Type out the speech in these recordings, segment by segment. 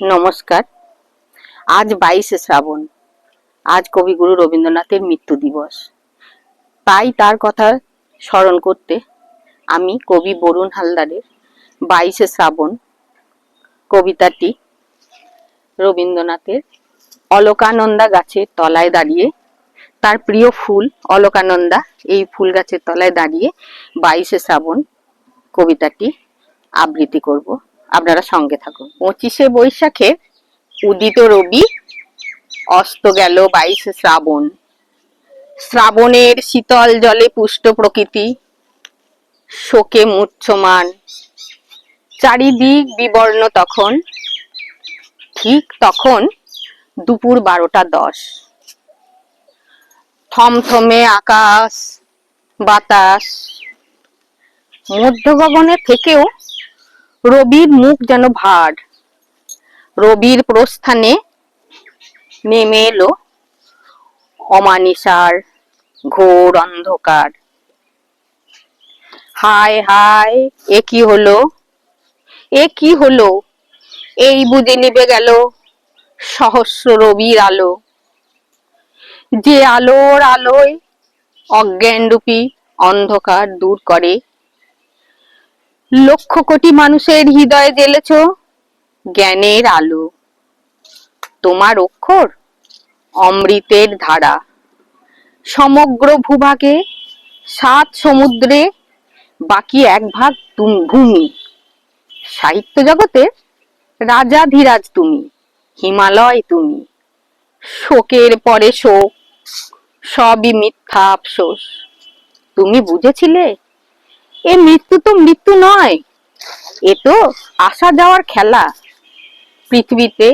নমস্কার। আজ বাইশে শ্রাবণ। আজ কবিগুরু রবীন্দ্রনাথের মৃত্যু দিবস। তাই তার কথা স্মরণ করতে আমি কবি বরুণ হালদারের বাইশে শ্রাবণ কবিতাটি রবীন্দ্রনাথের অলকানন্দা গাছের তলায় দাঁড়িয়ে, তার প্রিয় ফুল অলকানন্দা এই ফুল গাছের তলায় দাঁড়িয়ে বাইশে শ্রাবণ কবিতাটি আবৃত্তি করব। আপনারা সঙ্গে থাকুন। পঁচিশে বৈশাখে উদিত রবি অস্ত গেল বাইশে শ্রাবণ। শ্রাবণের শীতল জলে পুষ্ট প্রকৃতি, শোকে মূর্ছমান চারিদিক বিবর্ণ তখন, ঠিক তখন দুপুর বারোটা দশ। থমথমে আকাশ, বাতাস। মধ্য গগনে থেকেও রবির মুখ যেন ভার। রবির প্রস্থানে নেমে এলো অমানিসার ঘোর অন্ধকার। হায় হায়, এ কি হলো? এ কি হলো? এই বুঝে নিবে গেল সহস্র রবির আলো। যে আলোর আলোয় অজ্ঞানরূপী অন্ধকার দূর করে লক্ষ কোটি মানুষের হৃদয়ে জ্বেলেছ জ্ঞানের আলো। তোমার অক্ষর অমৃতের ধারা। সমগ্র ভূভাগে সাত সমুদ্রে বাকি এক ভাগ ভূমি। সাহিত্য জগতের রাজা ধীরাজ তুমি, হিমালয় তুমি। শোকের পরে শোক, সবই মিথ্যা আফসোস। তুমি বুঝেছিলে? এ মৃত্যু তো মৃত্যু নয়। এ তো আসা যাওয়ার খেলা। পৃথিবীতে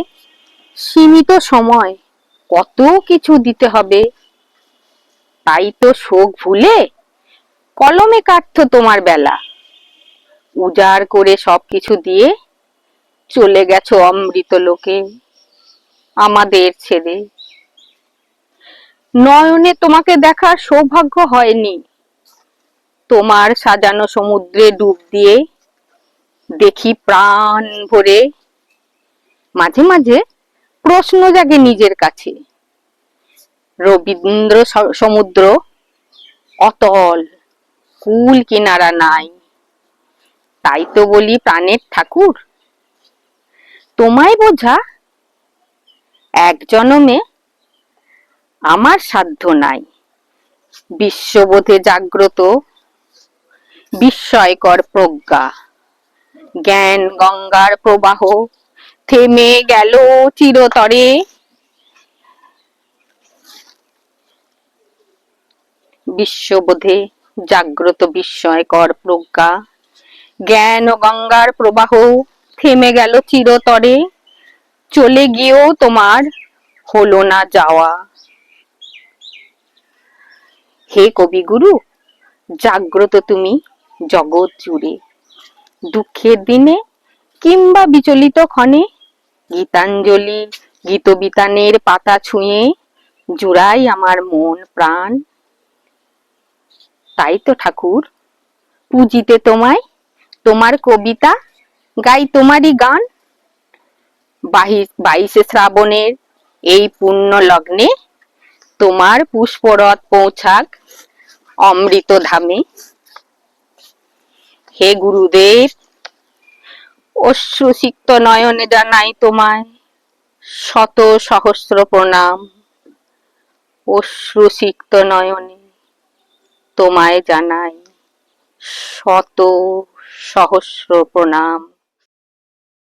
সীমিত সময় কত কিছু দিতে হবে? তাই তো শোক ভুলে কলমে কাটতো তোমার বেলা। উজাড় করে সবকিছু দিয়ে চলে গেছো অমৃত লোকে আমাদের ছেড়ে। নয়নে তোমাকে দেখার সৌভাগ্য হয়নি। তোমার সাজানো সমুদ্রে ডুব দিয়ে দেখি প্রাণ ভরে। মাঝে মাঝে প্রশ্ন জাগে নিজের কাছে। রবীন্দ্র সমুদ্র অতল, কুল কিনারা নাই। তাই তো বলি প্রাণের ঠাকুর। তোমায় বোঝা এক জনমে আমার সাধ্য নাই। বিশ্ববোধে জাগ্রত বিস্ময়কর প্রজ্ঞা। জ্ঞান গঙ্গার প্রবাহ থেমে গেল চিরতরে। বিশ্ববোধে জাগ্রত বিস্ময়কর প্রজ্ঞা। জ্ঞান ও গঙ্গার প্রবাহ থেমে গেল চিরতরে। চলে গিয়েও তোমার হলো না যাওয়া। হে কবিগুরু, জাগ্রত তুমি জগৎ জুড়ে। দুঃখের দিনে কিংবা বিচলিত ক্ষণে গীতাঞ্জলি, গীতবিতানের পাতা ছুঁয়ে জুড়াই আমার মন প্রাণ। তাই তো ঠাকুর, পুজিতে তোমায় তোমার কবিতা, গাই তোমারই গান। বাইশে শ্রাবণের এই পুণ্য লগ্নে তোমার পুষ্পরথ পৌঁছাক অমৃত ধামে হে গুরুদেব, অশ্রুসিক্ত নয়নে জানাই তোমায় শত সহস্র প্রণাম। অশ্রুসিক্ত নয়নে তোমায় জানাই শত সহস্র প্রণাম।